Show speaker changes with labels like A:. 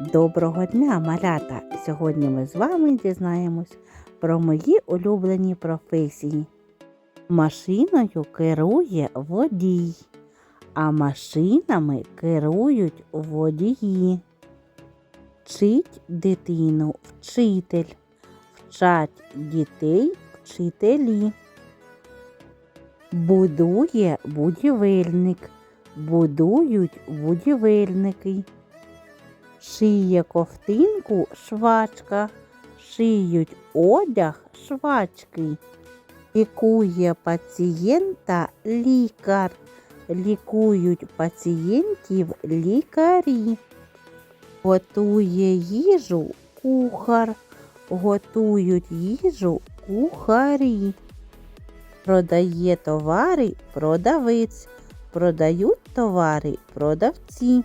A: Доброго дня, малята! Сьогодні ми з вами дізнаємось про мої улюблені професії. Машиною керує водій, а машинами керують водії. Вчить дитину вчитель, вчать дітей вчителі. Будує будівельник, будують будівельники. Шиє ковтинку швачка, шиють одяг швачки. Лікує пацієнта лікар, лікують пацієнтів лікарі. Готує їжу кухар, готують їжу кухарі. Продає товари продавець, продають товари продавці.